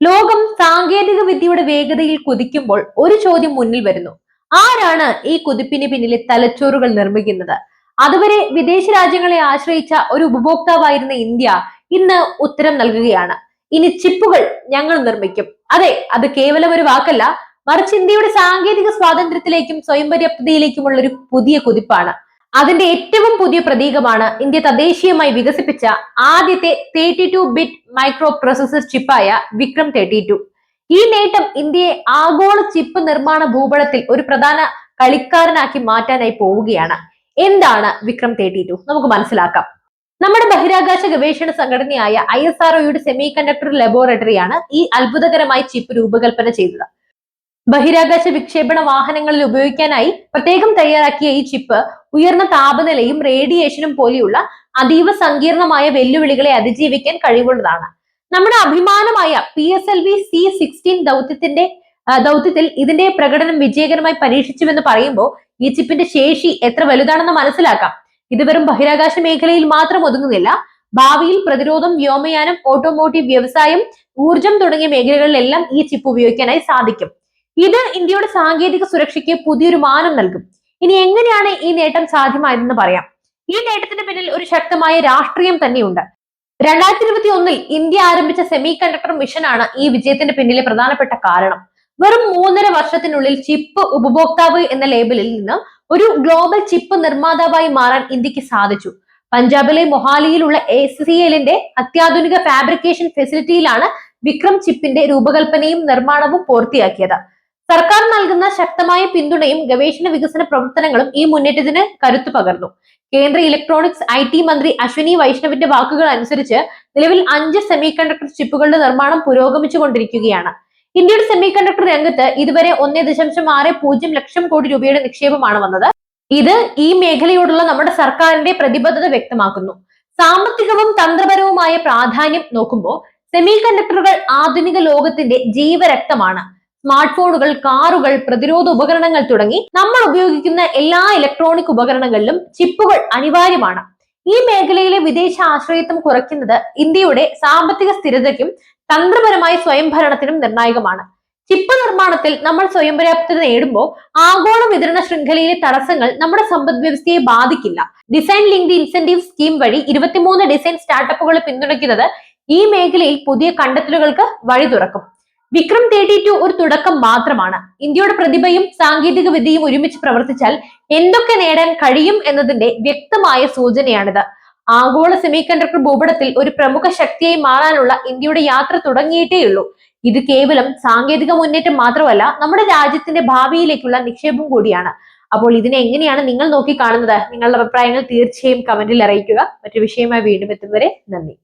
ലോകം സാങ്കേതിക വിദ്യയുടെ വേഗതയിൽ കുതിക്കുമ്പോൾ ഒരു ചോദ്യം മുന്നിൽ വരുന്നു. ആരാണ് ഈ കുതിപ്പിന് പിന്നിലെ തലച്ചോറുകൾ നിർമ്മിക്കുന്നത്? അതുവരെ വിദേശ രാജ്യങ്ങളെ ആശ്രയിച്ച ഒരു ഉപഭോക്താവായിരുന്ന ഇന്ത്യ ഇന്ന് ഉത്തരം നൽകുകയാണ്. ഇനി ചിപ്പുകൾ ഞങ്ങൾ നിർമ്മിക്കും. അതെ അത് കേവലം ഒരു വാക്കല്ല. മറിച്ച് ഇന്ത്യയുടെ സാങ്കേതിക സ്വാതന്ത്ര്യത്തിലേക്കും സ്വയം പര്യാപ്തതയിലേക്കുമുള്ള ഒരു പുതിയ കുതിപ്പാണ്. അതിന്റെ ഏറ്റവും പുതിയ പ്രതീകമാണ് ഇന്ത്യ തദ്ദേശീയമായി വികസിപ്പിച്ച ആദ്യത്തെ thirty two bit microprocessor ചിപ്പായ വിക്രം തേർട്ടി ടു ഈ നേട്ടം ഇന്ത്യയെ ആഗോള ചിപ്പ് നിർമ്മാണ ഭൂപടത്തിൽ ഒരു പ്രധാന കളിക്കാരനാക്കി മാറ്റാനായി പോവുകയാണ്. എന്താണ് വിക്രം തേർട്ടി ടു നമുക്ക് മനസ്സിലാക്കാം. നമ്മുടെ ബഹിരാകാശ ഗവേഷണ സംഘടനയായ I S R semiconductor ലബോറട്ടറിയാണ് ഈ അത്ഭുതകരമായ ചിപ്പ് രൂപകൽപ്പന ചെയ്തത്. ബഹിരാകാശ വിക്ഷേപണ വാഹനങ്ങളിൽ ഉപയോഗിക്കാനായി പ്രത്യേകം തയ്യാറാക്കിയ ഈ ചിപ്പ് ഉയർന്ന താപനിലയും റേഡിയേഷനും പോലെയുള്ള അതീവ സങ്കീർണമായ വെല്ലുവിളികളെ അതിജീവിക്കാൻ കഴിവുള്ളതാണ്. നമ്മുടെ അഭിമാനമായ P S L V C sixteen ദൗത്യത്തിന്റെ ദൗത്യത്തിൽ ഇതിന്റെ പ്രകടനം വിജയകരമായി പരീക്ഷിച്ചുവെന്ന് പറയുമ്പോൾ ഈ ചിപ്പിന്റെ ശേഷി എത്ര വലുതാണെന്ന് മനസ്സിലാക്കാം. ഇത് വെറും ബഹിരാകാശ മേഖലയിൽ മാത്രം ഒതുങ്ങുന്നില്ല. ഭാവിയിൽ പ്രതിരോധം വ്യോമയാനം ഓട്ടോമോട്ടീവ് വ്യവസായം ഊർജം തുടങ്ങിയ മേഖലകളിലെല്ലാം ഈ ചിപ്പ് ഉപയോഗിക്കാനായി സാധിക്കും. ഇത് ഇന്ത്യയുടെ സാങ്കേതിക സുരക്ഷയ്ക്ക് പുതിയൊരു മാനം നൽകും. ഇനി എങ്ങനെയാണ് ഈ നേട്ടം സാധ്യമായതെന്ന് പറയാം. ഈ നേട്ടത്തിന് പിന്നിൽ ഒരു ശക്തമായ രാഷ്ട്രീയം തന്നെയുണ്ട്. രണ്ടായിരത്തി ഇരുപത്തി ഒന്നിൽ ഇന്ത്യ ആരംഭിച്ച സെമി കണ്ടക്ടർ മിഷനാണ് ഈ വിജയത്തിന്റെ പിന്നിലെ പ്രധാനപ്പെട്ട കാരണം. വെറും മൂന്നര വർഷത്തിനുള്ളിൽ ചിപ്പ് ഉപഭോക്താവ് എന്ന ലേബലിൽ നിന്ന് ഒരു ഗ്ലോബൽ ചിപ്പ് നിർമ്മാതാവായി മാറാൻ ഇന്ത്യയ്ക്ക് സാധിച്ചു. പഞ്ചാബിലെ മൊഹാലിയിലുള്ള എ സി എല്ലിന്റെ അത്യാധുനിക ഫാബ്രിക്കേഷൻ ഫെസിലിറ്റിയിലാണ് വിക്രം ചിപ്പിന്റെ രൂപകൽപ്പനയും നിർമ്മാണവും പൂർത്തിയാക്കിയത്. സർക്കാർ നൽകുന്ന ശക്തമായ പിന്തുണയും ഗവേഷണ വികസന പ്രവർത്തനങ്ങളും ഈ മുന്നേറ്റത്തിന് കരുത്തു പകർന്നു. കേന്ദ്ര ഇലക്ട്രോണിക്സ് ഐ ടി മന്ത്രി അശ്വിനി വൈഷ്ണവിന്റെ വാക്കുകൾ അനുസരിച്ച് നിലവിൽ അഞ്ച് സെമി കണ്ടക്ടർ ചിപ്പുകളുടെ നിർമ്മാണം പുരോഗമിച്ചുകൊണ്ടിരിക്കുകയാണ്. ഇന്ത്യയുടെ സെമി കണ്ടക്ടർ രംഗത്ത് ഇതുവരെ ഒന്നേ ദശാംശം ആറ് പൂജ്യം ലക്ഷം കോടി രൂപയുടെ നിക്ഷേപമാണ് വന്നത്. ഇത് ഈ മേഖലയോടുള്ള നമ്മുടെ സർക്കാരിന്റെ പ്രതിബദ്ധത വ്യക്തമാക്കുന്നു. സാമ്പത്തികവും തന്ത്രപരവുമായ പ്രാധാന്യം നോക്കുമ്പോൾ സെമി കണ്ടക്ടറുകൾ ആധുനിക ലോകത്തിന്റെ ജീവരക്തമാണ്. സ്മാർട്ട് ഫോണുകൾ കാറുകൾ പ്രതിരോധ ഉപകരണങ്ങൾ തുടങ്ങി നമ്മൾ ഉപയോഗിക്കുന്ന എല്ലാ ഇലക്ട്രോണിക് ഉപകരണങ്ങളിലും ചിപ്പുകൾ അനിവാര്യമാണ്. ഈ മേഖലയിലെ വിദേശ ആശ്രയത്വം കുറയ്ക്കുന്നത് ഇന്ത്യയുടെ സാമ്പത്തിക സ്ഥിരതയ്ക്കും തന്ത്രപരമായ സ്വയംഭരണത്തിനും നിർണായകമാണ്. ചിപ്പ് നിർമ്മാണത്തിൽ നമ്മൾ സ്വയം പര്യാപ്തത നേടുമ്പോൾ ആഗോള വിതരണ ശൃംഖലയിലെ തടസ്സങ്ങൾ നമ്മുടെ സമ്പദ് വ്യവസ്ഥയെ ബാധിക്കില്ല. ഡിസൈൻ ലിങ്ക്ഡ് ഇൻസെന്റീവ് സ്കീം വഴി ഇരുപത്തിമൂന്ന് ഡിസൈൻ സ്റ്റാർട്ടപ്പുകളെ പിന്തുണയ്ക്കുന്നത് ഈ മേഖലയിൽ പുതിയ കണ്ടെത്തലുകൾക്ക് വഴി തുറക്കും വിക്രം തേർട്ടി ടു ഒരു തുടക്കം മാത്രമാണ്. ഇന്ത്യയുടെ പ്രതിഭയും സാങ്കേതിക വിദ്യയും ഒരുമിച്ച് പ്രവർത്തിച്ചാൽ എന്തൊക്കെ നേടാൻ കഴിയും എന്നതിന്റെ വ്യക്തമായ സൂചനയാണിത്. ആഗോള സെമി കണ്ടക്ടർ ഭൂപടത്തിൽ ഒരു പ്രമുഖ ശക്തിയായി മാറാനുള്ള ഇന്ത്യയുടെ യാത്ര തുടങ്ങിയിട്ടേയുള്ളൂ. ഇത് കേവലം സാങ്കേതിക മുന്നേറ്റം മാത്രമല്ല നമ്മുടെ രാജ്യത്തിന്റെ ഭാവിയിലേക്കുള്ള നിക്ഷേപം കൂടിയാണ്. അപ്പോൾ ഇതിനെ എങ്ങനെയാണ് നിങ്ങൾ നോക്കി കാണുന്നത്? നിങ്ങളുടെ അഭിപ്രായങ്ങൾ തീർച്ചയായും കമന്റിൽ അറിയിക്കുക. മറ്റു വിഷയമായി വീണ്ടും എത്തും വരെ നന്ദി.